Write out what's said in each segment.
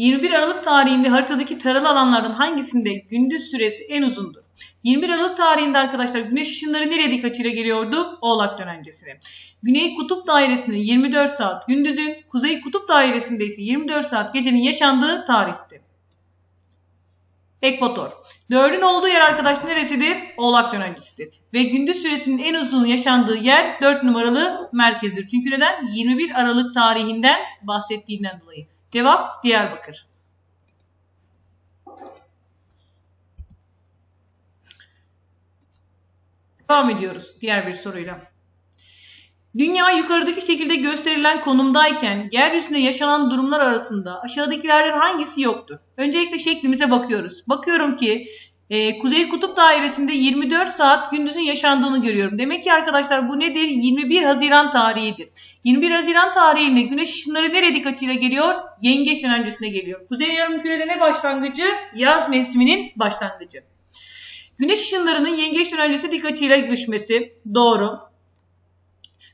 21 Aralık tarihinde haritadaki taralı alanlardan hangisinde gündüz süresi en uzundur? 21 Aralık tarihinde arkadaşlar güneş ışınları nereye dik açıyla geliyordu? Oğlak dönencesine. Güney kutup dairesinde 24 saat gündüzün, kuzey kutup dairesinde ise 24 saat gecenin yaşandığı tarihti. Ekvator. Dördün olduğu yer arkadaş neresidir? Oğlak dönencesidir. Ve gündüz süresinin en uzun yaşandığı yer 4 numaralı merkezdir. Çünkü neden? 21 Aralık tarihinden bahsettiğinden dolayı. Cevap Diyarbakır. Devam ediyoruz diğer bir soruyla. Dünya yukarıdaki şekilde gösterilen konumdayken yeryüzünde yaşanan durumlar arasında aşağıdakilerden hangisi yoktur? Öncelikle şeklimize bakıyoruz. Bakıyorum ki e, Kuzey Kutup Dairesi'nde 24 saat gündüzün yaşandığını görüyorum. Demek ki arkadaşlar bu nedir? 21 Haziran tarihidir. 21 Haziran tarihinde güneş ışınları nereye dik açıyla geliyor? Yengeç dönencesine geliyor. Kuzey yarımkürede ne başlangıcı? Yaz mevsiminin başlangıcı. Güneş ışınlarının yengeç dönencesi dik açıyla düşmesi doğru.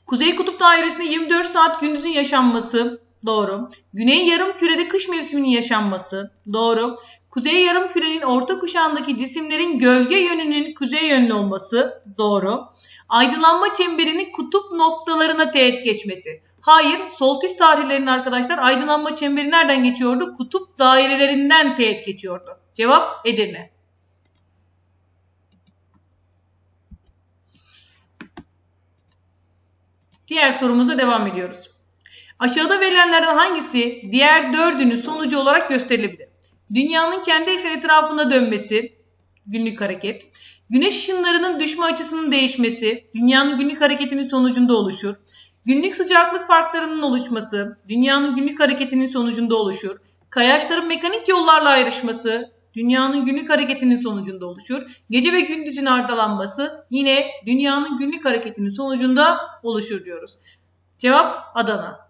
Kuzey Kutup Dairesi'nde 24 saat gündüzün yaşanması doğru. Güney yarım kürede kış mevsiminin yaşanması doğru. Kuzey yarım kürenin orta kuşağındaki cisimlerin gölge yönünün kuzey yönlü olması doğru. Aydınlanma çemberinin kutup noktalarına teğet geçmesi. Hayır, solstice tarihlerinin arkadaşlar aydınlanma çemberi nereden geçiyordu? Kutup dairelerinden teğet geçiyordu. Cevap Edirne. Diğer sorumuza devam ediyoruz. Aşağıda verilenlerden hangisi diğer dördünün sonucu olarak gösterilebilir? Dünyanın kendi ekseni etrafında dönmesi, günlük hareket. Güneş ışınlarının düşme açısının değişmesi, dünyanın günlük hareketinin sonucunda oluşur. Günlük sıcaklık farklarının oluşması, dünyanın günlük hareketinin sonucunda oluşur. Kayaçların mekanik yollarla ayrışması, dünyanın günlük hareketinin sonucunda oluşur. Gece ve gündüzün ardalanması yine dünyanın günlük hareketinin sonucunda oluşur diyoruz. Cevap Adana.